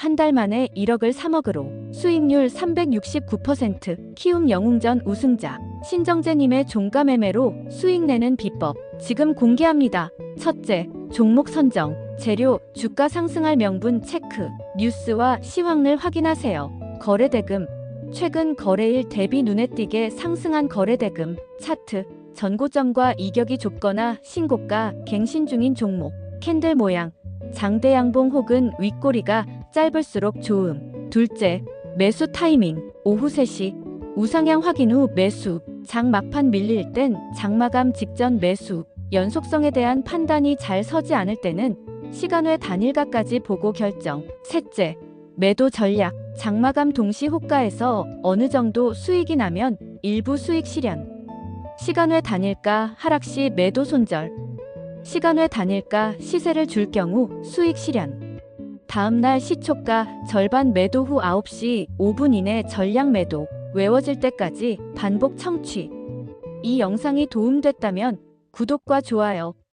한 달 만에 1억을 3억으로 수익률 369% 키움 영웅전 우승자. 신정재님의 종가 매매로 수익 내는 비법 지금 공개합니다. 첫째, 종목 선정, 재료, 주가 상승할 명분 체크, 뉴스와 시황을 확인하세요. 거래대금, 최근 거래일 대비 눈에 띄게 상승한 거래대금, 차트, 전고점과 이격이 좁거나 신고가 갱신 중인 종목, 캔들 모양, 장대 양봉 혹은 윗꼬리가 짧을수록 좋음. 둘째, 매수 타이밍, 오후 3시, 우상향 확인 후 매수, 장 막판 밀릴 땐 장마감 직전 매수, 연속성에 대한 판단이 잘 서지 않을 때는 시간 외 단일가까지 보고 결정. 셋째, 매도 전략, 장마감 동시 호가에서 어느 정도 수익이 나면 일부 수익 실현. 시간 외 단일가 하락 시 매도 손절. 시간 외 단일가 시세를 줄 경우 수익 실현. 다음날 시초가 절반 매도 후 9시 5분 이내 전량 매도. 외워질 때까지 반복 청취. 이 영상이 도움됐다면 구독과 좋아요,